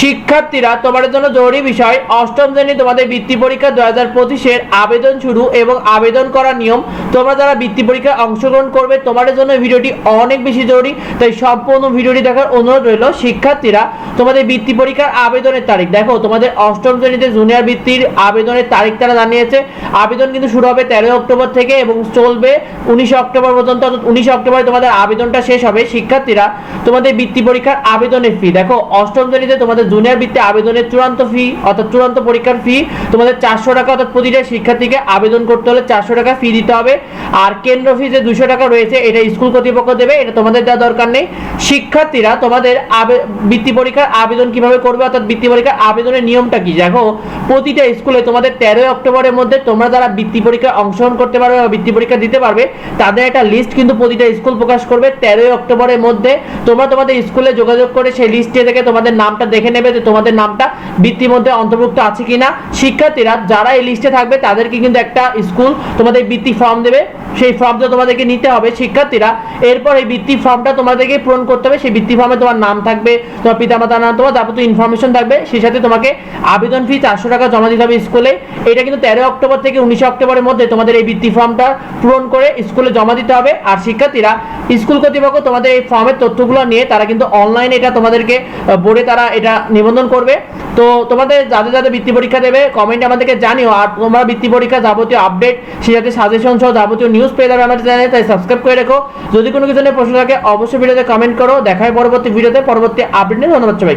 শিক্ষার্থীরা, তোমাদের জন্য জরুরি বিষয়, অষ্টম শ্রেণি তোমাদের বৃত্তি পরীক্ষা দু হাজার পঁচিশের আবেদন শুরু এবং আবেদন করার নিয়ম, তোমরা যারা বৃত্তি পরীক্ষায় অংশগ্রহণ করবে, তোমাদের জন্য ভিডিওটি অনেক বেশি জরুরি, তাই সম্পূর্ণ ভিডিওটি দেখার অনুরোধ রইল। শিক্ষার্থীরা, তোমাদের বৃত্তি পরীক্ষার আবেদনের তারিখ, দেখো, তোমাদের অষ্টম শ্রেণীতে জুনিয়র বৃত্তির আবেদনের তারিখ তারা জানিয়েছে। আবেদন কিন্তু শুরু হবে তেরোই অক্টোবর থেকে এবং চলবে উনিশে অক্টোবর পর্যন্ত, অর্থাৎ উনিশে অক্টোবর তোমাদের আবেদনটা শেষ হবে। শিক্ষার্থীরা, তোমাদের বৃত্তি পরীক্ষার আবেদনের ফি দেখো, অষ্টম শ্রেণীতে তোমাদের জুনিয়র বৃত্তি আবেদনের চূড়ান্ত ফি অর্থাৎ চূড়ান্ত পরীক্ষার ফি তোমাদের চারশো টাকা অর্থাৎ প্রতিটা শিক্ষার্থীকে আবেদন করতে হলে চারশো টাকা ফি দিতে হবে। আর কেন্দ্র ফি যে দুশো টাকা রয়েছে, এটা স্কুল কর্তৃপক্ষ দেবে, এটা তোমাদের দেওয়া দরকার নেই। শিক্ষার্থীরা তোমাদের বৃত্তি পরীক্ষার আবেদন কীভাবে করবে, অর্থাৎ বৃত্তি পরীক্ষার আবেদনের নিয়মটা কি? দেখো, প্রতিটা স্কুলে তোমাদের তেরোই অক্টোবরের মধ্যে তোমরা যারা বৃত্তি পরীক্ষায় অংশগ্রহণ করতে পারবে বা বৃত্তি পরীক্ষা দিতে পারবে, তাদের একটা লিস্ট কিন্তু প্রতিটা স্কুল প্রকাশ করবে। তেরোই অক্টোবরের মধ্যে তোমরা তোমাদের স্কুলে যোগাযোগ করে সেই লিস্টে থেকে তোমাদের নামটা দেখে নেবে। যে তোমাদের নামটা বৃত্তির মধ্যে অন্তর্ভুক্ত আছে কিনা, শিক্ষার্থীরা যারা এই লিস্টে থাকবে তাদেরকে কিন্তু একটা স্কুল তোমাদের বৃত্তি ফর্ম দেবে। সেই ফর্মটা তোমাদেরকে নিতে হবে। শিক্ষার্থীরা এরপর এই বৃত্তি ফর্মটা তোমাদেরকে পূরণ করতে হবে। সেই বৃত্তি ফর্মে তোমার নাম থাকবে, তোমার পিতামাতার নাম, তোমার যাবতীয় ইনফরমেশন থাকবে। সেই সাথে তোমাকে আবেদন ফি চারশো টাকা জমা দিতে হবে স্কুলে এটা কিন্তু তেরোই অক্টোবর থেকে উনিশে অক্টোবরের মধ্যে তোমাদের এই বৃত্তি ফর্মটা পূরণ করে স্কুলে জমা দিতে হবে। আর শিক্ষার্থীরা স্কুল কর্তৃপক্ষ তোমাদের এই ফর্মের তথ্যগুলো নিয়ে তারা কিন্তু অনলাইনে এটা তোমাদেরকে বোর্ডে তারা এটা নিবন্ধন করবে। তো তোমাদের যাদের যাদের বৃত্তি পরীক্ষা দেবে কমেন্টে আমাদেরকে জানিও। আর তোমরা বৃত্তি পরীক্ষা যাবতীয় আপডেট সেই সাথে সাজেশন সহ যাবতীয় নিউজ পেয়ে যাবে আমাদের চ্যানেলে তাই সাবস্ক্রাইব করে রেখো। যদি কোনো কিছু নিয়ে প্রশ্ন থাকে, অবশ্যই ভিডিওতে কমেন্ট করো। দেখায় পরবর্তী ভিডিওতে পরবর্তী আপডেট নিয়ে ধন্যবাদ সবাই